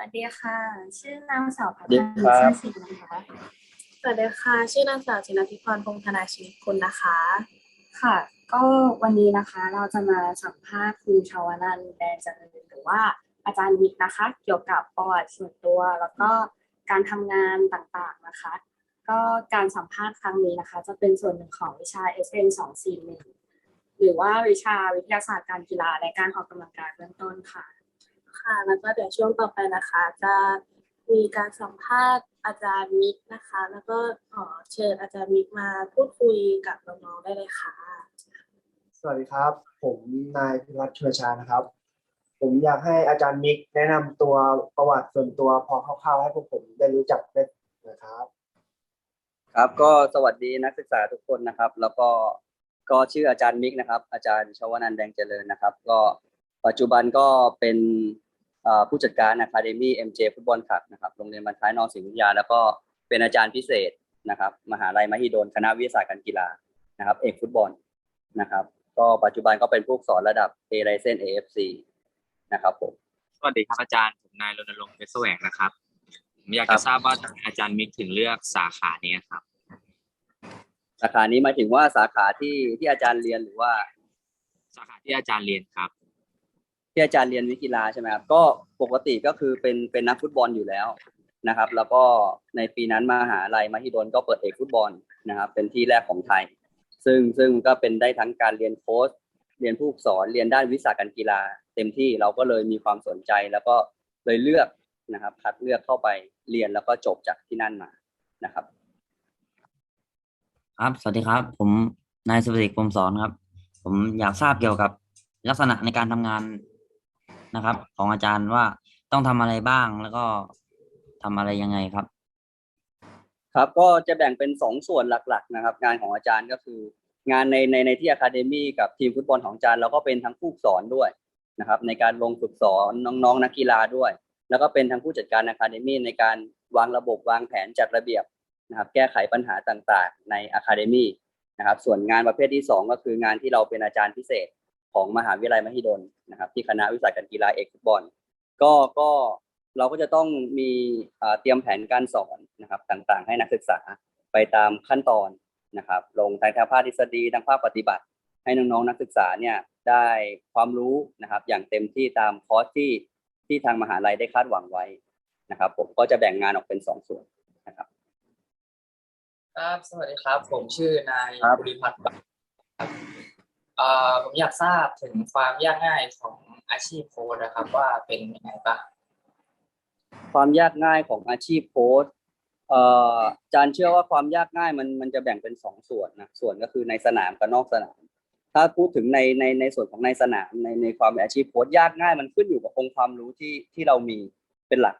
วัสดีค่ะ ชื่อนางสาวพัฒสวัสดีนาครับชื่อสิงห์นะคะสวัสดีค่ะ ชื่อนางสาวจินทิพรพงษ์ธนาชีวิตคุณนะคะ ค่ะ ก็วันนี้นะคะเราจะมาสัมภาษณ์คุณชาวนันท์แดนเจริญหรือว่าอาจารย์วิกนะคะ เกี่ยวกับประวัติส่วนตัวแล้วก็การทำงานต่างๆนะคะ ก็การสัมภาษณ์ครั้งนี้นะคะ จะเป็นส่วนหนึ่งของวิชา SN 241หรือว่าวิชาวิทยาศาสตร์การกีฬาและการออกกำลังกายเบื้องต้นค่ะ ค่ะ แล้วก็เดี๋ยวช่วงต่อไปนะคะ จะมีการสัมภาษณ์อาจารย์มิกนะคะ แล้วก็ขอเชิญอาจารย์มิกมาพูดคุยกับน้องๆได้เลยค่ะ สวัสดีครับ ผมนายพิรัตน์ชลชานะครับ ผมอยากให้อาจารย์มิกแนะนำตัวประวัติส่วนตัวพอคร่าวๆให้พวกผมได้รู้จักได้นะครับครับก็สวัสดีนักศึกษาทุกคนนะครับ แล้วก็ก็ชื่ออาจารย์มิกนะครับ อาจารย์ชวนันท์แดงเจริญนะครับ ก็ปัจจุบันก็เป็นเอ่อ ผู้จัดการอะคาเดมี่เอ็มเจฟุตบอลคลับนะครับโรงเรียนบรรท้ายนอสิงห์วิทยา แล้วก็เป็นอาจารย์พิเศษนะครับมหาลัยมหิดลคณะวิทยาศาสตร์การกีฬานะครับ เอกฟุตบอลนะครับ ก็ปัจจุบันก็เป็นผู้สอนระดับ A ไ i เซน AFC นะครับผมสวัสดีครับอาจารย์ผมนายรณรงค์เพชรแสวงนะครับผมอยากครัจะบทราบว่าทำไมอาจารย์มิกถึงเลือกสาขานี้ครับสาขานี้หมายถึงว่าสาขาที่ที่อาจารย์เรียนหรือว่า สาขาที่อาจารย์เรียนครับ ที่อาจารย์เรียนวิกีฬาใช่ไหมครับก็ปกติก็คือเป็นเป็นนักฟุตบอลอยู่แล้วนะครับ แล้วก็ในปีนั้นมหาลัยมหิดลก็เปิดเอกฟุตบอลนะครับ เป็นที่แรกของไทย ซึ่งซึ่งก็เป็นได้ทั้งการเรียนโค้ชเรียนผู้สอนเรียนด้านวิชาการกีฬา เต็มที่เราก็เลยมีความสนใจแล้วก็เลยเลือกนะครับ คัดเลือกเข้าไปเรียนแล้วก็จบจากที่นั่นมานะครับ ครับสวัสดีครับ ผมนายสุภสิทธิ์พรมสอนครับ ผมอยากทราบเกี่ยวกับลักษณะในการทำงาน นะครับ ของอาจารย์ว่าต้องทำอะไรบ้างแล้วก็ทำอะไรยังไงครับ ครับก็จะแบ่งเป็นสองส่วนหลัก ๆ นะครับ งานของอาจารย์ก็คือ งานในในในที่อะคาเดมี่กับทีมฟุตบอลของอาจารย์เราก็เป็นทั้งผู้สอนด้วยนะครับ ในการลงฝึกสอนน้องๆ นักกีฬาด้วย แล้วก็เป็นทั้งผู้จัดการอะคาเดมี่ในการวางระบบวางแผนจัดระเบียบนะครับ แก้ไขปัญหาต่างๆ ในอะคาเดมี่นะครับ ส่วนงานประเภทที่สองก็คืองานที่เราเป็นอาจารย์พิเศษ ของมหาวิทยาลัยมหิดลนะครับ ที่คณะวิชาการกีฬาเอกฟุตบอล ก็ก็เราก็จะต้องมีเอ่อเตรียมแผนการสอนนะครับต่างๆ ให้นักศึกษาไปตามขั้นตอนนะครับ ลงทั้งภาคทฤษฎีทั้งภาคปฏิบัติ ให้น้องๆนักศึกษาเนี่ยได้ความรู้นะครับอย่างเต็มที่ตามคอร์สที่ที่ทางมหาลัยได้คาดหวังไว้นะครับ ผมก็จะแบ่งงานออกเป็นสองส่วนนะครับ ครับสวัสดีครับ ผมชื่อนายครับภูริพัฒน์ครับเอ่อ ผมอยากทราบถึงความยากง่ายของอาชีพโค้ชนะครับ ว่าเป็นยังไงบ้างความยากง่ายของอาชีพโค้ชเอ่ออาจารย์เชื่อว่าความยากง่ายมันมันจะแบ่งเป็นสองส่วนนะส่วนก็คือในสนามกับนอกสนาม ถ้าพูดถึงในในในส่วนของในสนามในในความเป็นอาชีพโค้ชยากง่าย มันขึ้นอยู่กับองค์ความรู้ที่ที่เรามีเป็นหลัก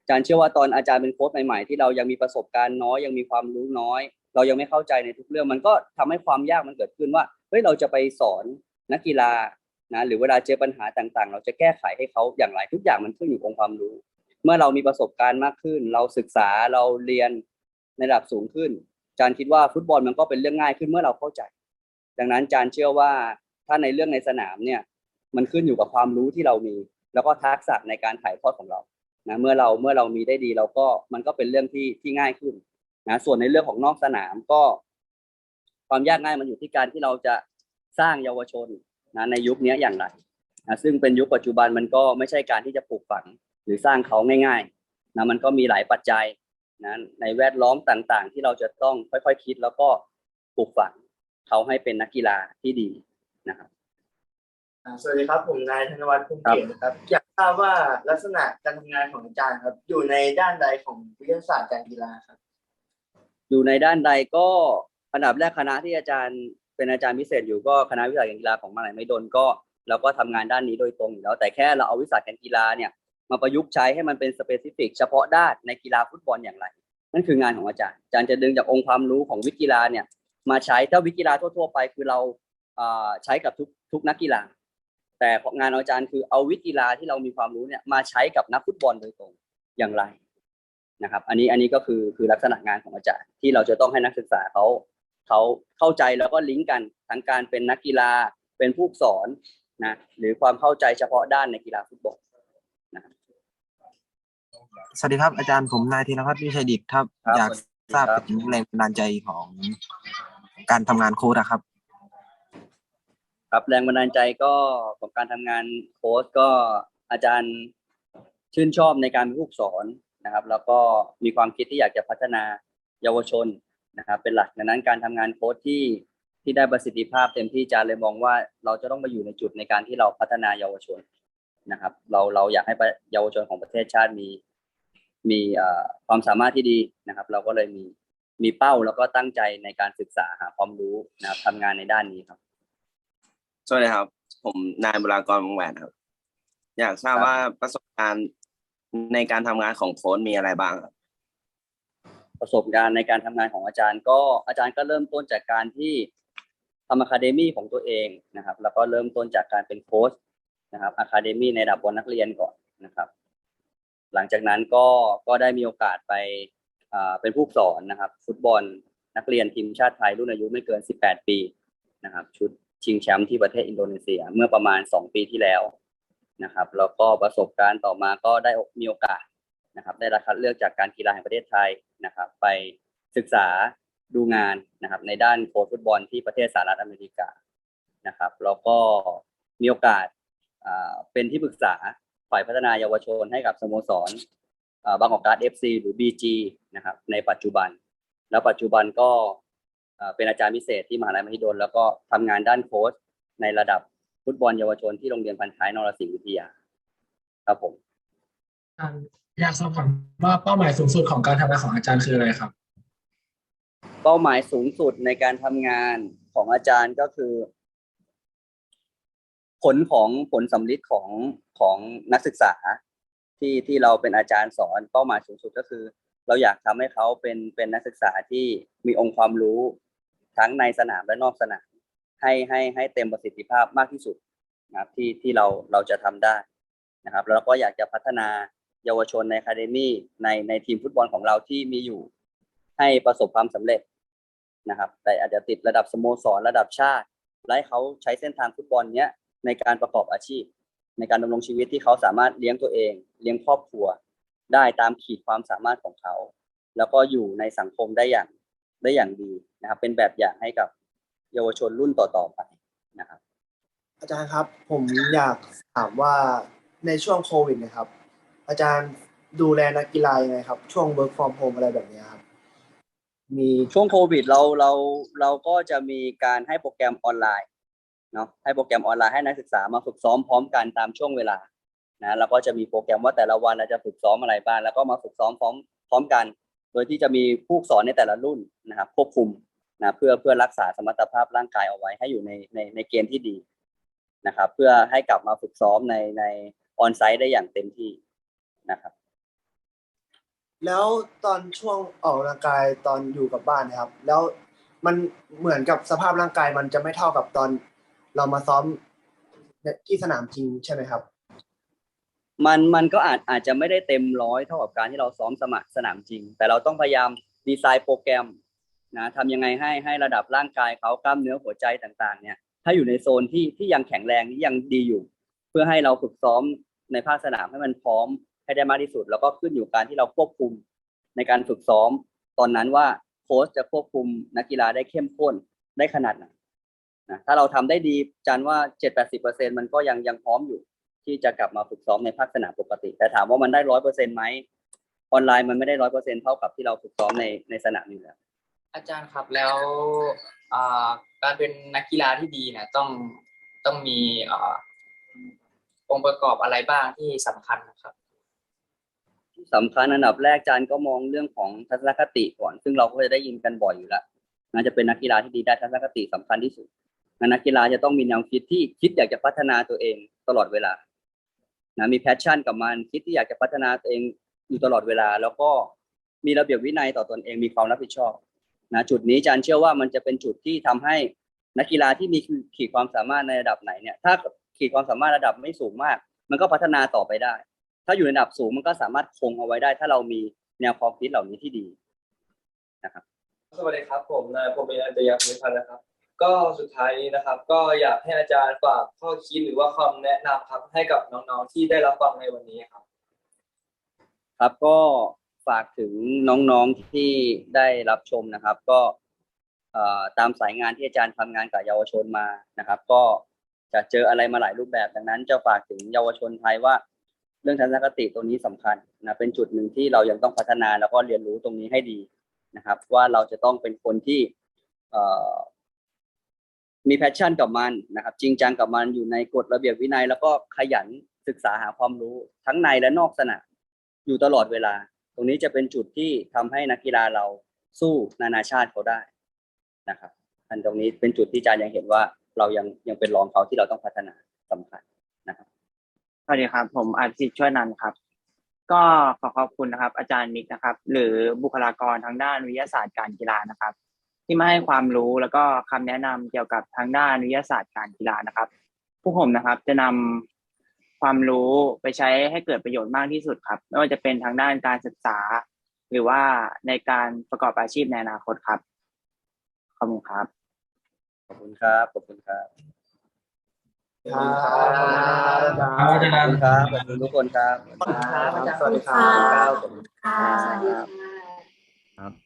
อาจารย์เชื่อว่าตอนอาจารย์เป็นโค้ชใหม่ๆ ที่เรายังมีประสบการณ์น้อยยังมีความรู้น้อย เรายังไม่เข้าใจในทุกเรื่องมันก็ทำให้ความยากมันเกิดขึ้นว่า เฮ้ยเราจะไปสอนนักกีฬานะหรือเวลาเจอปัญหาต่างๆ เราจะแก้ไขให้เขาอย่างไรทุกอย่างมันขึ้นอยู่กับความรู้ เมื่อเรามีประสบการณ์มากขึ้น เราศึกษาเราเรียนในระดับสูงขึ้นจารย์คิดว่าฟุตบอลมันก็เป็นเรื่องง่ายขึ้นเมื่อเราเข้าใจ ดังนั้นจารย์เชื่อว่าถ้าในเรื่องในสนามเนี่ย มันขึ้นอยู่กับความรู้ที่เรามี แล้วก็ทักษะในการถ่ายทอดของเรานะเมื่อเราเมื่อเรามีได้ดีเราก็มันก็เป็นเรื่องที่ที่ง่ายขึ้นนะส่วนในเรื่องของนอกสนามก็ ความยากง่ายมันอยู่ที่การที่เราจะสร้างเยาวชนนะในยุคนี้อย่างไรนะซึ่งเป็นยุคปัจจุบันมันก็ไม่ใช่การที่จะปลูกฝังหรือสร้างเขาง่ายๆนะมันก็มีหลายปัจจัยนะในแวดล้อมต่างๆ ที่เราจะต้องค่อยๆคิด แล้วก็ปลูกฝังเขาให้เป็นนักกีฬาที่ดีนะครับอ่าสวัสดีครับผมนายธนวัฒน์พุ่มเกียรตินะครับ อยากทราบว่าลักษณะการทำงานของอาจารย์ครับ อยู่ในด้านใดของวิทยาศาสตร์การกีฬาครับ อยู่ในด้านใดก็ อันดับแรกคณะที่อาจารย์เป็นอาจารย์พิเศษอยู่ก็คณะวิชาการกีฬาของมหาลัยไม่ดนก็เราก็ทำงานด้านนี้โดยตรงอยู่แล้วแต่แค่เราเอาวิชาการกีฬาเนี่ยมาประยุกต์ใช้ให้มันเป็นสเปซิฟิกเฉพาะด้านในกีฬาฟุตบอลอย่างไร นั่นคืองานของอาจารย์อาจารย์จะดึงจากองค์ความรู้ของวิทย์กีฬาเนี่ยมาใช้ถ้าวิทย์กีฬาทั่ว ๆ ไปคือเราใช้กับทุกทุกนักกีฬา แต่ของงานอาจารย์คือเอาวิทย์กีฬาที่เรามีความรู้เนี่ยมาใช้กับนักฟุตบอลโดยตรงอย่างไรนะครับ อันนี้อันนี้ก็คือคือลักษณะงานของอาจารย์ที่เราจะต้องให้นักศึกษาเขา เขาเข้าใจแล้วก็ลิงก์กันทั้งการเป็นนักกีฬาเป็นผู้สอนนะหรือความเข้าใจเฉพาะด้านในกีฬาฟุตบอลสวัสดีครับอาจารย์ผมนายธีรพัฒน์วิชัยดิตครับครับอยากสวัสดีทราบครับถึงแรงบันดาลใจของการทำงานโค้ดอะครับ ครับแรงบันดาลใจก็ของการทำงานโค้ชก็อาจารย์ชื่นชอบในการเป็นผู้สอนนะครับ แล้วก็มีความคิดที่อยากจะพัฒนาเยาวชน นะครับเป็นหลักดังนั้นการทำงานโค้ชที่ที่ได้ประสิทธิภาพเต็มที่อาจารย์เลยมองว่าเราจะต้องมาอยู่ในจุดในการที่เราพัฒนาเยาวชนนะครับ เราเราอยากให้ประเยาวชนของประเทศชาติมีมีเอ่อความสามารถที่ดีนะครับ เราก็เลยมีมีเป้าแล้วก็ตั้งใจในการศึกษาหาความรู้นะครับทำงานในด้านนี้ครับสวัสดีครับ ผมนายบุรากรวงแหวนครับ อยากทราบครับว่าประสบการณ์ในการทำงานของโค้ชมีอะไรบ้างครับ ประสบการณ์ในการทำงานของอาจารย์ ก็อาจารย์ก็เริ่มต้นจากการที่ทำอะคาเดมี่ของตัวเองนะครับ แล้วก็เริ่มต้นจากการเป็นโค้ชนะครับอะคาเดมี่ในระดับบนนักเรียนก่อนนะครับ หลังจากนั้นก็ก็ได้มีโอกาสไปเป็นผู้สอนนะครับ ฟุตบอลนักเรียนทีมชาติไทยรุ่นอายุไม่เกิน 18 ปีนะครับ ชุดชิงแชมป์ที่ประเทศอินโดนีเซียเมื่อประมาณ 2 ปีที่แล้วนะครับ แล้วก็ประสบการณ์ต่อมาก็ได้มีโอกาส นะครับได้รับคัดเลือกจากการกีฬาแห่งประเทศไทยนะครับ ไปศึกษาดูงานนะครับ ในด้านโค้ชฟุตบอลที่ประเทศสหรัฐอเมริกานะครับแล้วก็มีโอกาสเป็นที่ปรึกษาฝ่ายพัฒนาเยาวชนให้กับสโมสรบางกอกการ์ดเอฟซีหรือ BG นะครับในปัจจุบัน แล้วปัจจุบันก็เป็นอาจารย์พิเศษที่มหาลัยมหิดล แล้วก็ทำงานด้านโค้ชในระดับฟุตบอลเยาวชนที่โรงเรียนพันท้ายนรสิงห์วิทยา ครับผม อยากสอบถามว่าเป้าหมายสูงสุดของการทำงานของอาจารย์คืออะไรครับ เป้าหมายสูงสุดในการทำงานของอาจารย์ก็คือ ผลของผลสำลิดของของนักศึกษา ที่ที่เราเป็นอาจารย์สอนเป้าหมายสูงสุดก็คือ เราอยากทำให้เขาเป็นเป็นนักศึกษาที่มีองค์ความรู้ทั้งในสนามและนอกสนาม ให้ให้ให้เต็มประสิทธิภาพมากที่สุดนะครับที่ที่เราเราจะทำได้นะครับ แล้วก็อยากจะพัฒนา เยาวชนในคาเดมี่ในในทีมฟุตบอลของเราที่มีอยู่ ให้ประสบความสำเร็จนะครับ แต่อาจจะติดระดับสโมสรระดับชาติ และเขาใช้เส้นทางฟุตบอลเนี้ยในการประกอบอาชีพ ในการดำรงชีวิตที่เขาสามารถเลี้ยงตัวเอง เลี้ยงครอบครัว ได้ตามขีดความสามารถของเขา แล้วก็อยู่ในสังคมได้อย่างได้อย่างดีนะครับ เป็นแบบอย่างให้กับเยาวชนรุ่นต่อๆไปนะครับ อาจารย์ครับ ผมอยากถามว่าในช่วงโควิดนะครับ อาจารย์ดูแลนักกีฬายังไงครับ ช่วง work from home อะไรแบบนี้ครับ มีช่วงโควิดเราเราเราก็จะมีการให้โปรแกรมออนไลน์เนาะให้โปรแกรมออนไลน์ให้นักศึกษามาฝึกซ้อมพร้อมกันตามช่วงเวลานะแล้วก็จะมีโปรแกรมว่าแต่ละวันเราจะฝึกซ้อมอะไรบ้างแล้วก็มาฝึกซ้อมพร้อมพร้อมกัน โดยที่จะมีผู้สอนในแต่ละรุ่นนะครับควบคุมนะเพื่อเพื่อรักษาสมรรถภาพร่างกายเอาไว้ให้อยู่ในในในเกณฑ์ที่ดีนะครับ เพื่อให้กลับมาฝึกซ้อมในในออนไซต์ได้อย่างเต็มที่ นะครับ แล้วตอนช่วงออกกำลังกายตอนอยู่กับบ้านนะครับ แล้วมันเหมือนกับสภาพร่างกายมันจะไม่เท่ากับตอนเรามาซ้อมที่สนามจริงใช่ไหมครับ มันมันก็อาจอาจจะไม่ได้เต็มร้อยเท่ากับการที่เราซ้อมสมัครสนามจริง แต่เราต้องพยายามดีไซน์โปรแกรมนะทำยังไงให้ให้ระดับร่างกายเขากล้ามเนื้อหัวใจต่างๆ เนี่ยถ้าอยู่ในโซนที่ที่ยังแข็งแรงที่ยังดีอยู่ เพื่อให้เราฝึกซ้อมในภาคสนามให้มันพร้อม ให้ได้มากที่สุด แล้วก็ขึ้นอยู่การที่เราควบคุมในการฝึกซ้อม ตอนนั้นว่าโค้ชจะควบคุมนักกีฬาได้เข้มข้นได้ขนาดไหนนะถ้าเราทำได้ดีจันว่าเจ็ดแปดสิบเปอร์เซ็นมันก็ยังยังพร้อมอยู่ ที่จะกลับมาฝึกซ้อมในภาคสนามปกติ แต่ถามว่ามันได้ร้อยเปอร์เซ็นต์ไหมออนไลน์มันไม่ได้ร้อยเปอร์เซ็นต์เท่ากับที่เราฝึกซ้อมในในสนามอยู่แล้วอาจารย์ครับแล้วการเป็นนักกีฬาที่ดีเนี่ยต้องต้องมีอ่าองค์ประกอบอะไรบ้างที่สำคัญนะครับ สำคัญอันดับแรกจานก็มองเรื่องของทัศนคติก่อน ซึ่งเราก็จะได้ยินกันบ่อยอยู่แล้วน่าจะเป็นนักกีฬาที่ดีได้ทัศนคติสำคัญที่สุดนักกีฬาจะต้องมีแนวคิดที่คิดอยากจะพัฒนาตัวเองตลอดเวลานะมีแพชชั่นกับมันคิดที่อยากจะพัฒนาตัวเองอยู่ตลอดเวลา แล้วก็มีระเบียบวินัยต่อตนเองมีความรับผิดชอบนะจุดนี้จานเชื่อว่ามันจะเป็นจุดที่ทำให้นักกีฬาที่มีขีดความสามารถในระดับไหนเนี่ย ถ้าขีดความสามารถระดับไม่สูงมาก มันก็พัฒนาต่อไปได้ ถ้าอยู่ในระดับสูงมันก็สามารถคงเอาไว้ได้ ถ้าเรามีแนวความคิดเหล่านี้ที่ดีนะครับ สวัสดีครับ ผมนายพรหมินันตยภูมิพันธ์นะครับ ก็สุดท้ายนี้นะครับ ก็อยากให้อาจารย์ฝากข้อคิดหรือว่าคำแนะนำครับ ให้กับน้องๆที่ได้รับฟังในวันนี้ครับ ครับก็ฝากถึงน้องๆที่ได้รับชมนะครับ ก็เอ่อตามสายงานที่อาจารย์ทำงานกับเยาวชนมานะครับ ก็จะเจออะไรมาหลายรูปแบบดังนั้น จะฝากถึงเยาวชนไทยว่าเรื่องทัศนคติตรงนี้สำคัญนะเป็นจุดหนึ่งที่เรายังต้องพัฒนาแล้วก็เรียนรู้ตรงนี้ให้ดีนะครับ ว่าเราจะต้องเป็นคนที่มีแพชชั่นกับมันนะครับ จริงจังกับมันอยู่ในกฎระเบียบวินัย แล้วก็ขยันศึกษาหาความรู้ทั้งในและนอกสนามอยู่ตลอดเวลา ตรงนี้จะเป็นจุดที่ทำให้นักกีฬาเราสู้นานาชาติเขาได้นะครับ อันตรงนี้เป็นจุดที่อาจารย์ยังเห็นว่าเรายังยังเป็นรองเขาที่เราต้องพัฒนาสำคัญนะครับ สวัสดีครับ ผมอาทิตย์ช่วยนันครับ ก็ขอขอบคุณนะครับ อาจารย์มิกนะครับ หรือบุคลากรทางด้านวิทยาศาสตร์การกีฬานะครับ ที่มาให้ความรู้แล้วก็คำแนะนำเกี่ยวกับทางด้านวิทยาศาสตร์การกีฬานะครับพวกผมนะครับจะนำความรู้ไปใช้ให้เกิดประโยชน์มากที่สุดครับ ไม่ว่าจะเป็นทางด้านการศึกษา หรือว่าในการประกอบอาชีพในอนาคตครับขอบคุณครับขอบคุณครับขอบคุณครับ ครับสวัสดีครับสวัสดีบคุณทุกคนครับ สวัสดีครับ สวัสดีครับ สวัสดีครับ